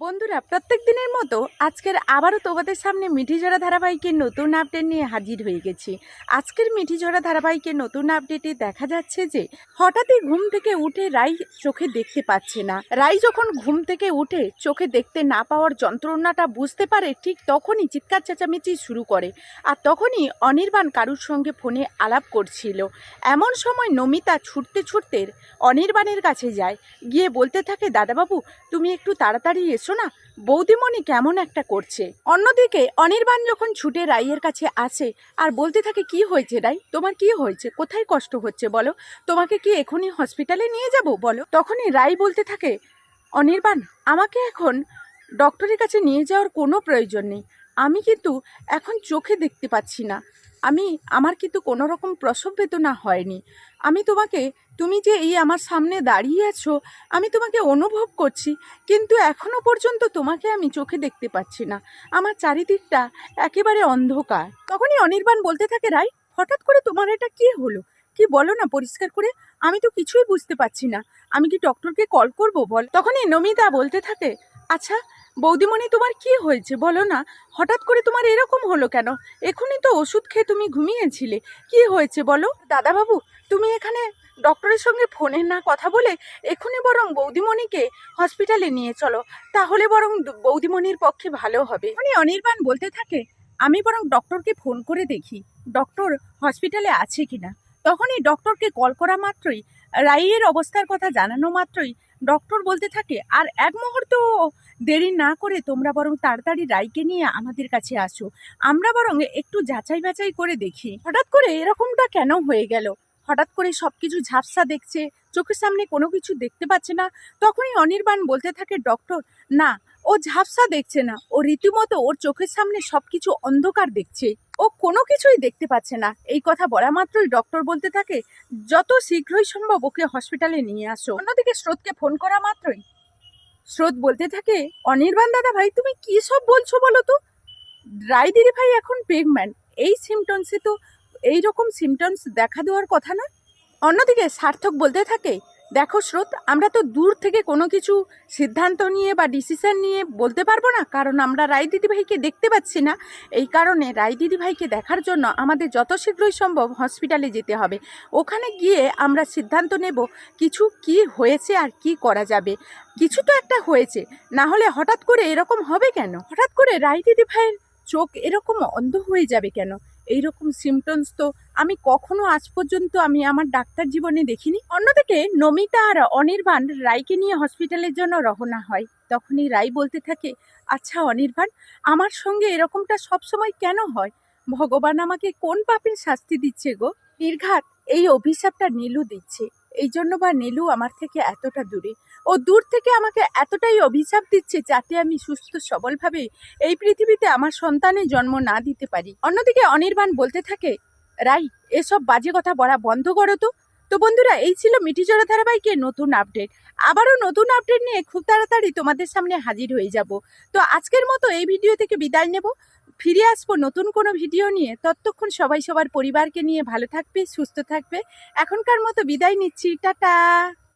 বন্ধুরা, প্রত্যেক দিনের মতো আজকের আবারও তোমাদের সামনে মিঠিঝরা ধারাবাহিকের নতুন আপডেট নিয়ে হাজির হয়ে গেছি। আজকের মিঠিঝরা ধারাবাহিকের নতুন আপডেটে দেখা যাচ্ছে যে, হঠাৎই ঘুম থেকে উঠে রাই চোখে দেখতে পাচ্ছে না। রাই যখন ঘুম থেকে উঠে চোখে দেখতে না পাওয়ার যন্ত্রণাটা বুঝতে পারে, ঠিক তখনই চিৎকার চেঁচামেচি শুরু করে আর তখনই অনির্বাণ কারুর সঙ্গে ফোনে আলাপ করছিল। এমন সময় নমিতা ছুটতে ছুটতে অনির্বাণের কাছে যায়, গিয়ে বলতে থাকে, দাদাবাবু, তুমি একটু তাড়াতাড়ি এসো। না বৌদিমণি কেমন একটা করছে? অন্যদিকে, অনির্বাণ যখন ছুটে রাইয়ের কাছে আসে, আর বলতে থাকে, কি হয়েছে রাই? তোমার কি হয়েছে? কোথায় কষ্ট হচ্ছে বলো? তোমাকে কি এখনই হসপিটালে নিয়ে যাব বলো? তখনই রাই বলতে থাকে, অনির্বাণ, আমাকে এখন ডক্টরের কাছে নিয়ে যাওয়ার কোনো প্রয়োজন নেই। আমি কিন্তু এখন চোখে দেখতে পাচ্ছি না। আমি, আমার কিন্তু কোনো রকম প্রসব বেদনা হয়নি। আমি তোমাকে, তুমি যে এই আমার সামনে দাঁড়িয়ে আছো, আমি তোমাকে অনুভব করছি, কিন্তু এখনও পর্যন্ত তোমাকে আমি চোখে দেখতে পাচ্ছি না। আমার চারিদিকটা একেবারে অন্ধকার। তখনই অনির্বাণ বলতে থাকে, রাই, হঠাৎ করে তোমার এটা কি হলো? কি বলো না পরিষ্কার করে? আমি তো কিছুই বুঝতে পারছি না। আমি কি ডক্টরকে কল করব বল? তখনই নমিতা বলতে থাকে আচ্ছা বৌদিমণি তোমার কি হয়েছে? বলো না। হঠাৎ করে তোমার এরকম হলো কেন? এখনই তো ওষুধ খেয়ে তুমি ঘুমিয়েছিলে। কি হয়েছে বলো? দাদাবাবু তুমি এখানে ডক্টরের সঙ্গে ফোনে না কথা বলে এখনই বরং বৌদিমণিকে হসপিটালে নিয়ে চলো। তাহলে বরং বৌদিমণির পক্ষে ভালো হবে। মানে অনির্বাণ বলতে থাকে আমি বরং ডক্টরকে ফোন করে দেখি ডক্টর হসপিটালে আছে কিনা? তখনই ডক্টরকে কল করা মাত্রই রাইয়ের অবস্থার কথা জানানো মাত্রই ডক্টর বলতে থাকে, আর এক মুহূর্ত দেরি না করে তোমরা বরং তাড়াতাড়ি রাইকে নিয়ে আমাদের কাছে আসো। আমরা বরং একটু যাচাই বাছাই করে দেখি। হঠাৎ করে এরকমটা কেন হয়ে গেল? হঠাৎ করে সব কিছু ঝাপসা দেখছে চোখের সামনে কোনো কিছু দেখতে পাচ্ছে না। তখনই অনির্বাণ বলতে থাকে, ডক্টর, না, ও ঝাপসা দেখছে না। ও রীতিমতো ওর চোখের সামনে সব কিছু অন্ধকার দেখছে। ও কোনো কিছুই দেখতে পাচ্ছে না। এই কথা বলা মাত্রই ডক্টর বলতে থাকে, যত শীঘ্রই সম্ভব ওকে হসপিটালে নিয়ে আসো। অন্যদিকে স্রোতকে ফোন করা মাত্রই স্রোত বলতে থাকে, অনির্বাণ দাদা ভাই, তুমি কি সব বলছো বলো তো? রায় দিদি ভাই এখন প্রেগম্যান্ট এই সিমটমসে তো এই রকম সিমটমস দেখা দেওয়ার কথা না? অন্যদিকে সার্থক বলতে থাকে, দেখো স্রোত, আমরা তো দূর থেকে কোনো কিছু সিদ্ধান্ত নিয়ে বা ডিসিশন নিয়ে বলতে পারব না, কারণ আমরা রায় দিদিভাইকে দেখতে পাচ্ছি না। এই কারণে রায় দিদিভাইকে দেখার জন্য আমাদের যত শীঘ্রই সম্ভব হসপিটালে যেতে হবে। ওখানে গিয়ে আমরা সিদ্ধান্ত নেব কিছু কি হয়েছে আর কি করা যাবে। কিছু তো একটা হয়েছে, না হলে হঠাৎ করে এরকম হবে কেন? হঠাৎ করে রায় দিদিভাইয়ের চোখ এরকম অন্ধ হয়ে যাবে কেন? এইরকম সিমটমস তো আমি কখনো আজ পর্যন্ত আমি আমার ডাক্তার জীবনে দেখিনি। অন্যদিকে নমিতা আর অনির্বাণ রায়কে নিয়ে হসপিটালের জন্য রওনা হয়। তখনই রায় বলতে থাকে আচ্ছা অনির্বাণ, আমার সঙ্গে এরকমটা সবসময় কেন হয়? ভগবান আমাকে কোন পাপের শাস্তি দিচ্ছে গো? নির্ঘাত এই অভিশাপটা নীলু দিচ্ছে। এই জন্য বা নীলু আমার থেকে এতটা দূরে। ও দূর থেকে আমাকে এতটাই অভিশাপ দিচ্ছে যাতে আমি সুস্থ সবলভাবে এই পৃথিবীতে আমার সন্তানের জন্ম না দিতে পারি। অন্যদিকে অনির্বাণ বলতে থাকে, রাই, এসব বাজে কথা বলা বন্ধ করো তো। তো বন্ধুরা, এই ছিল মিটিজোড়া ধারাবাহিকের নতুন আপডেট। আবারও নতুন আপডেট নিয়ে খুব তাড়াতাড়ি তোমাদের সামনে হাজির হয়ে যাব। তো আজকের মতো এই ভিডিও থেকে বিদায় নেব। ফিরে আসব নতুন কোনো ভিডিও নিয়ে। ততক্ষণ সবাই সবার পরিবারকে নিয়ে ভালো থাকবে, সুস্থ থাকবে। এখনকার মতো বিদায় নিচ্ছি। টাটা!